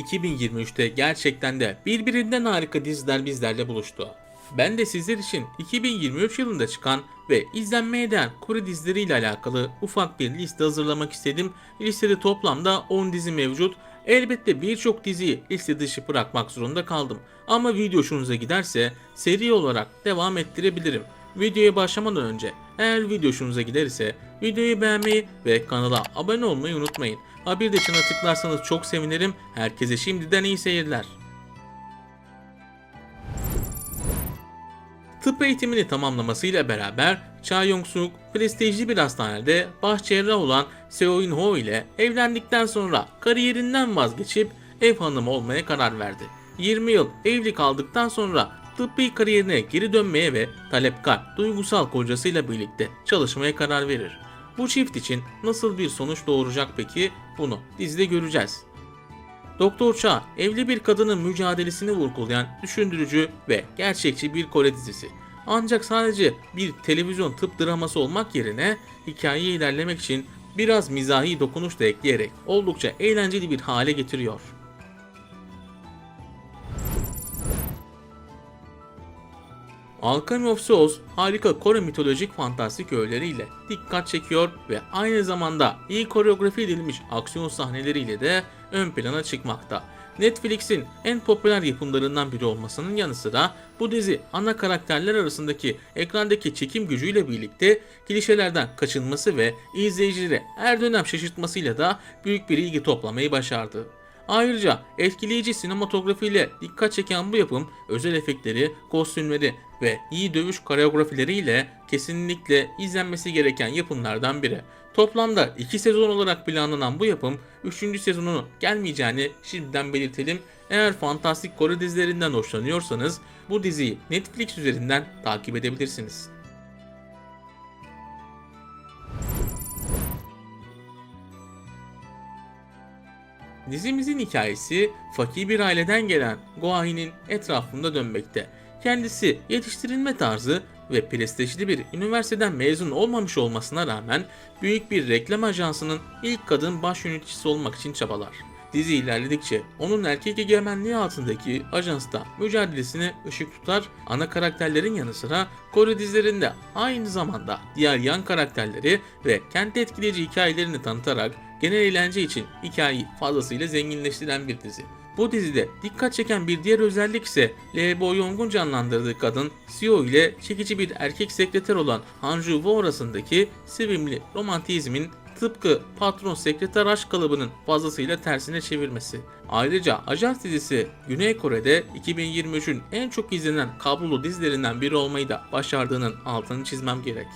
2023'te gerçekten de birbirinden harika diziler bizlerle buluştu. Ben de sizler için 2023 yılında çıkan ve izlenmeye değer Kore dizileriyle alakalı ufak bir liste hazırlamak istedim. Listede toplamda 10 dizi mevcut. Elbette birçok diziyi liste dışı bırakmak zorunda kaldım. Ama video hoşunuza giderse seri olarak devam ettirebilirim. Videoya başlamadan önce eğer video hoşunuza giderse videoyu beğenmeyi ve kanala abone olmayı unutmayın. Ha de çana tıklarsanız çok sevinirim. Herkese şimdiden iyi seyirler. Tıp eğitimini tamamlamasıyla beraber Cha Yong-suk prestijli bir hastanede baş cerrah olan Seo In-ho ile evlendikten sonra kariyerinden vazgeçip ev hanımı olmaya karar verdi. 20 yıl evli kaldıktan sonra tıbbi kariyerine geri dönmeye ve talepkar, duygusal kocasıyla birlikte çalışmaya karar verir. Bu çift için nasıl bir sonuç doğuracak peki? Bunu dizide göreceğiz. Doktor Cha, evli bir kadının mücadelesini vurgulayan düşündürücü ve gerçekçi bir Kore dizisi. Ancak sadece bir televizyon tıp draması olmak yerine hikayeyi ilerlemek için biraz mizahi dokunuş da ekleyerek oldukça eğlenceli bir hale getiriyor. Alchemy of Souls harika Kore mitolojik fantastik öğeleriyle dikkat çekiyor ve aynı zamanda iyi koreografi edilmiş aksiyon sahneleriyle de ön plana çıkmakta. Netflix'in en popüler yapımlarından biri olmasının yanı sıra bu dizi ana karakterler arasındaki ekrandaki çekim gücüyle birlikte klişelerden kaçınması ve izleyicileri her dönem şaşırtmasıyla da büyük bir ilgi toplamayı başardı. Ayrıca etkileyici sinematografiyle dikkat çeken bu yapım özel efektleri, kostümleri ve iyi dövüş koreografileriyle kesinlikle izlenmesi gereken yapımlardan biri. Toplamda 2 sezon olarak planlanan bu yapım 3. sezonunu gelmeyeceğini şimdiden belirtelim. Eğer fantastik Kore dizilerinden hoşlanıyorsanız bu diziyi Netflix üzerinden takip edebilirsiniz. Dizimizin hikayesi fakir bir aileden gelen Goahi'nin etrafında dönmekte. Kendisi yetiştirilme tarzı ve prestijli bir üniversiteden mezun olmamış olmasına rağmen büyük bir reklam ajansının ilk kadın baş yöneticisi olmak için çabalar. Dizi ilerledikçe onun erkek egemenliği altındaki ajansta mücadelesine ışık tutar, ana karakterlerin yanı sıra Kore dizilerinde aynı zamanda diğer yan karakterleri ve kendi etkileyici hikayelerini tanıtarak genel eğlence için hikayeyi fazlasıyla zenginleştiren bir dizi. Bu dizide dikkat çeken bir diğer özellik ise Lee Bo Young'un canlandırdığı kadın Seo ile çekici bir erkek sekreter olan Han Ju Woo arasındaki sevimli romantizmin tıpkı patron sekreter aşk kalıbının fazlasıyla tersine çevirmesi. Ayrıca Ajans dizisi Güney Kore'de 2023'ün en çok izlenen kablolu dizilerinden biri olmayı da başardığının altını çizmem gerek.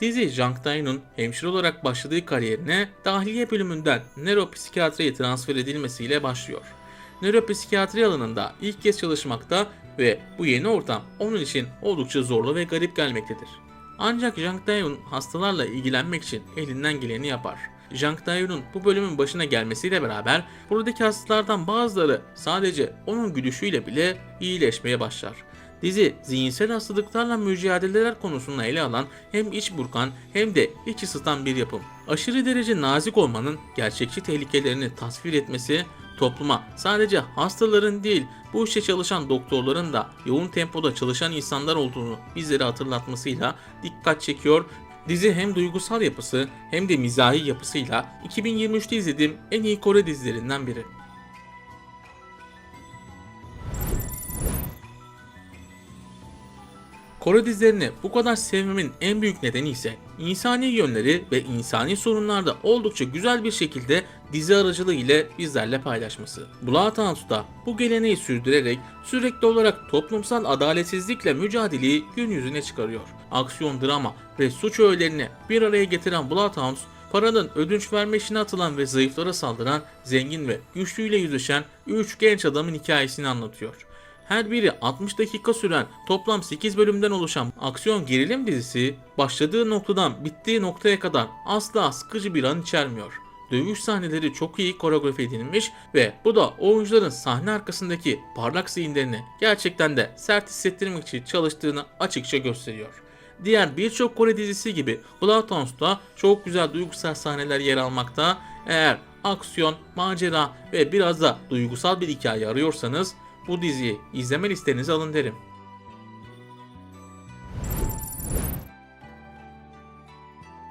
Dizi Jang Tae-yoon'un hemşire olarak başladığı kariyerine dahiliye bölümünden nöropsikiyatriye transfer edilmesiyle başlıyor. Nöropsikiyatri alanında ilk kez çalışmakta ve bu yeni ortam onun için oldukça zorlu ve garip gelmektedir. Ancak Jang Tae-yoon hastalarla ilgilenmek için elinden geleni yapar. Jang Tae-yoon'un bu bölümün başına gelmesiyle beraber buradaki hastalardan bazıları sadece onun gülüşüyle bile iyileşmeye başlar. Dizi zihinsel hastalıklarla mücadeleler konusunu ele alan hem iç burkan hem de iç ısıtan bir yapım. Aşırı derece nazik olmanın gerçekçi tehlikelerini tasvir etmesi topluma sadece hastaların değil bu işte çalışan doktorların da yoğun tempoda çalışan insanlar olduğunu bizlere hatırlatmasıyla dikkat çekiyor. Dizi hem duygusal yapısı hem de mizahi yapısıyla 2023'te izlediğim en iyi Kore dizilerinden biri. Kore dizilerini bu kadar sevmemin en büyük nedeni ise insani yönleri ve insani sorunlarda oldukça güzel bir şekilde dizi aracılığı ile bizlerle paylaşması. Bloodhound da bu geleneği sürdürerek sürekli olarak toplumsal adaletsizlikle mücadeleyi gün yüzüne çıkarıyor. Aksiyon, drama ve suç öğelerini bir araya getiren Bloodhound paranın ödünç verme işine atılan ve zayıflara saldıran, zengin ve güçlüyle yüzleşen 3 genç adamın hikayesini anlatıyor. Her biri 60 dakika süren toplam 8 bölümden oluşan aksiyon gerilim dizisi başladığı noktadan bittiği noktaya kadar asla sıkıcı bir an içermiyor. Dövüş sahneleri çok iyi koreografi edilmiş ve bu da oyuncuların sahne arkasındaki parlak zihinlerini gerçekten de sert hissettirmek için çalıştığını açıkça gösteriyor. diğer birçok Kore dizisi gibi Bloodhounds'da çok güzel duygusal sahneler yer almakta. Eğer aksiyon, macera ve biraz da duygusal bir hikaye arıyorsanız bu diziyi izleme listenize alın derim.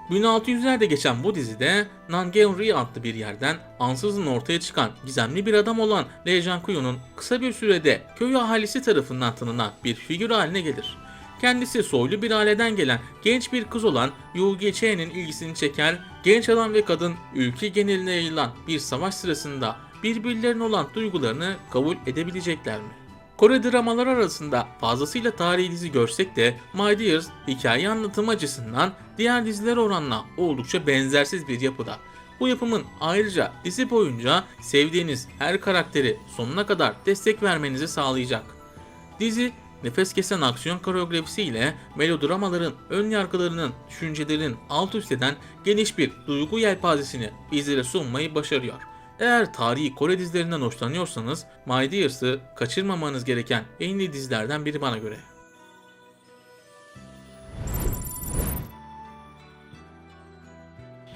...1600'lerde geçen bu dizide Nangeon-ri adlı bir yerden ansızın ortaya çıkan gizemli bir adam olan Lee Jang-kuyu'nun kısa bir sürede köy ahalisi tarafından tanınan bir figür haline gelir. Kendisi soylu bir aileden gelen genç bir kız olan Yu Ge-che'nin ilgisini çeker, genç adam ve kadın ülke geneline yayılan bir savaş sırasında birbirlerine olan duygularını kabul edebilecekler mi? Kore dramaları arasında fazlasıyla tarihi dizi görsek de My Dears hikaye anlatımı açısından diğer dizilere oranla oldukça benzersiz bir yapıda. Bu yapımın ayrıca dizi boyunca sevdiğiniz her karakteri sonuna kadar destek vermenizi sağlayacak. Dizi nefes kesen aksiyon koreografisi ile melodramaların ön yargılarının, düşüncelerin alt üst eden geniş bir duygu yelpazesini bizlere sunmayı başarıyor. Eğer tarihi Kore dizilerinden hoşlanıyorsanız My Dears'ı kaçırmamanız gereken en iyi dizilerden biri bana göre.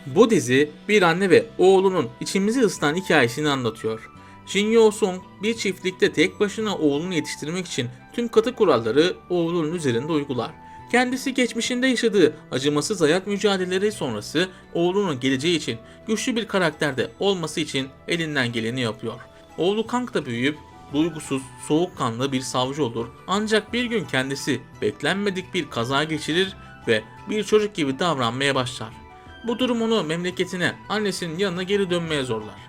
Bu dizi bir anne ve oğlunun içimizi ısıtan hikayesini anlatıyor. Jin Yo Sung bir çiftlikte tek başına oğlunu yetiştirmek için tüm katı kuralları oğlunun üzerinde uygular. Kendisi geçmişinde yaşadığı acımasız hayat mücadeleleri sonrası oğlunun geleceği için güçlü bir karakterde olması için elinden geleni yapıyor. Oğlu Kang da büyüyüp duygusuz, soğukkanlı bir savcı olur. Ancak bir gün kendisi beklenmedik bir kaza geçirir ve bir çocuk gibi davranmaya başlar. Bu durum onu memleketine, annesinin yanına geri dönmeye zorlar.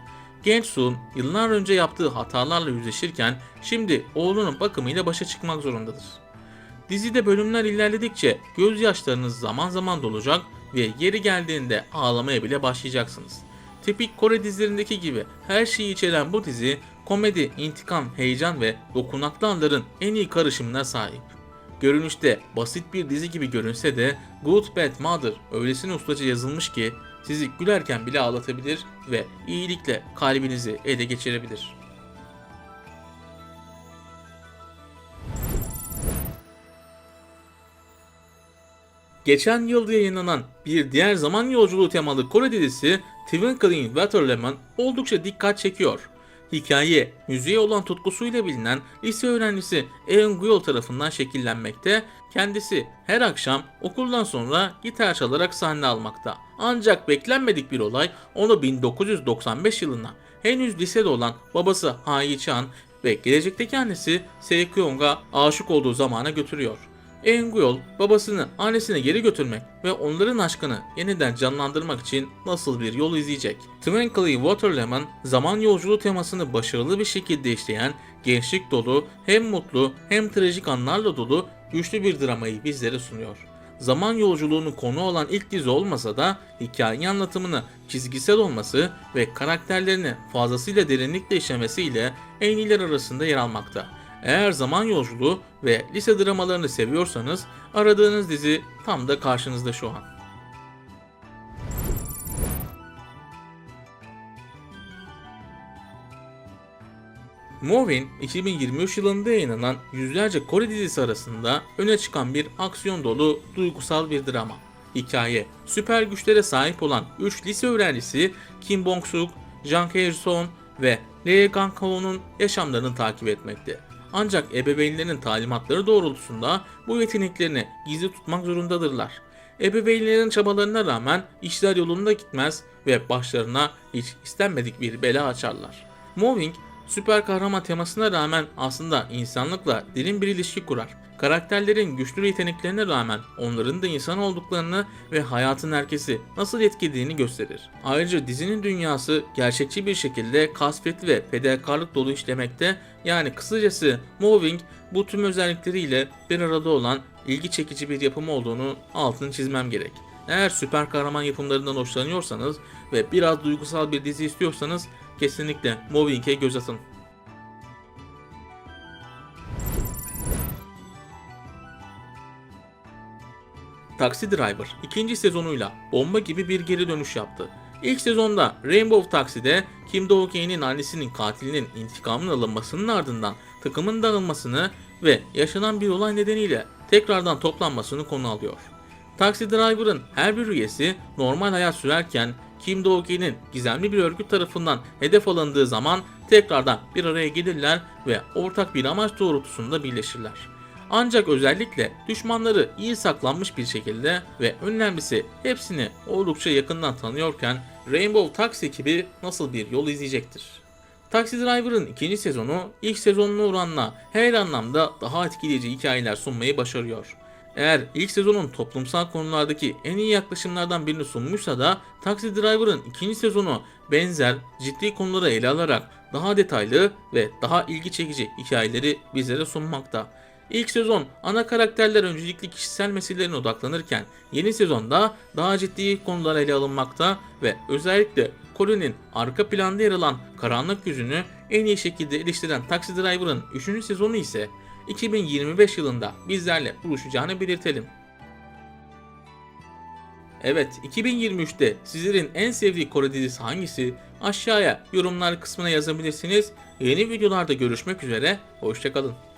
Genç Sun yıllar önce yaptığı hatalarla yüzleşirken şimdi oğlunun bakımıyla başa çıkmak zorundadır. Dizide bölümler ilerledikçe gözyaşlarınız zaman zaman dolacak ve yeri geldiğinde ağlamaya bile başlayacaksınız. Tipik Kore dizilerindeki gibi her şeyi içeren bu dizi komedi, intikam, heyecan ve dokunaklı anların en iyi karışımına sahip. Görünüşte basit bir dizi gibi görünse de Good Bad Mother öylesine ustaca yazılmış ki sizi gülerken bile ağlatabilir ve iyilikle kalbinizi ele geçirebilir. Geçen yıl yayınlanan bir diğer zaman yolculuğu temalı Kore dizisi Twinkling Water Lemon oldukça dikkat çekiyor. Hikaye, müziğe olan tutkusuyla bilinen lise öğrencisi Eun Guyol tarafından şekillenmekte, kendisi her akşam okuldan sonra gitar çalarak sahne almakta. Ancak beklenmedik bir olay onu 1995 yılına henüz lisede olan babası Ha Yi-chan ve gelecekteki annesi Sekyong'a aşık olduğu zamana götürüyor. Enguyol babasını annesine geri götürmek ve onların aşkını yeniden canlandırmak için nasıl bir yol izleyecek? Twinkly Waterlemon zaman yolculuğu temasını başarılı bir şekilde işleyen, gençlik dolu, hem mutlu hem trajik anlarla dolu güçlü bir dramayı bizlere sunuyor. Zaman yolculuğunu konu olan ilk dizi olmasa da hikaye anlatımını çizgisel olması ve karakterlerini fazlasıyla derinlikle işlemesiyle en iyiler arasında yer almakta. Eğer zaman yolculuğu ve lise dramalarını seviyorsanız aradığınız dizi tam da karşınızda şu an. Movin 2023 yılında yayınlanan yüzlerce Kore dizisi arasında öne çıkan bir aksiyon dolu duygusal bir drama. Hikaye, süper güçlere sahip olan 3 lise öğrencisi Kim Bong-suk, Jang Hae-son ve Lee Gang-ho'nun yaşamlarını takip etmekte. Ancak ebeveynlerin talimatları doğrultusunda bu yeteneklerini gizli tutmak zorundadırlar. Ebeveynlerin çabalarına rağmen işler yolunda gitmez ve başlarına hiç istenmedik bir bela açarlar. Moving süper kahraman temasına rağmen aslında insanlıkla derin bir ilişki kurar. Karakterlerin güçlü yeteneklerine rağmen onların da insan olduklarını ve hayatın herkesi nasıl etkilediğini gösterir. Ayrıca dizinin dünyası gerçekçi bir şekilde kasvetli ve fedakarlık dolu işlemekte yani kısacası Moving bu tüm özellikleriyle bir arada olan ilgi çekici bir yapım olduğunu altını çizmem gerek. Eğer süper kahraman yapımlarından hoşlanıyorsanız ve biraz duygusal bir dizi istiyorsanız kesinlikle Moving'e göz atın. Taxi Driver ikinci sezonuyla bomba gibi bir geri dönüş yaptı. İlk sezonda Rainbow Taxi'de Kim Do-hye'nin annesinin katilinin intikamının alınmasının ardından takımın dağılmasını ve yaşanan bir olay nedeniyle tekrardan toplanmasını konu alıyor. Taxi Driver'ın her bir üyesi normal hayat sürerken Kim Do-ge'nin gizemli bir örgüt tarafından hedef alındığı zaman tekrardan bir araya gelirler ve ortak bir amaç doğrultusunda birleşirler. Ancak özellikle düşmanları iyi saklanmış bir şekilde ve önemlisi hepsini oldukça yakından tanıyorken Rainbow Taxi ekibi nasıl bir yol izleyecektir? Taxi Driver'ın ikinci sezonu ilk sezonuna oranla her anlamda daha etkileyici hikayeler sunmayı başarıyor. Eğer ilk sezonun toplumsal konulardaki en iyi yaklaşımlardan birini sunmuşsa da Taxi Driver'ın ikinci sezonu benzer ciddi konuları ele alarak daha detaylı ve daha ilgi çekici hikayeleri bizlere sunmakta. İlk sezon ana karakterler öncelikli kişisel meselelerine odaklanırken yeni sezonda daha ciddi konular ele alınmakta ve özellikle Colin'in arka planda yer alan karanlık yüzünü en iyi şekilde eleştiren Taxi Driver'ın 3. sezonu ise 2025 yılında bizlerle buluşacağını belirtelim. Evet 2023'te sizlerin en sevdiği Kore dizisi hangisi? Aşağıya yorumlar kısmına yazabilirsiniz. Yeni videolarda görüşmek üzere, hoşçakalın.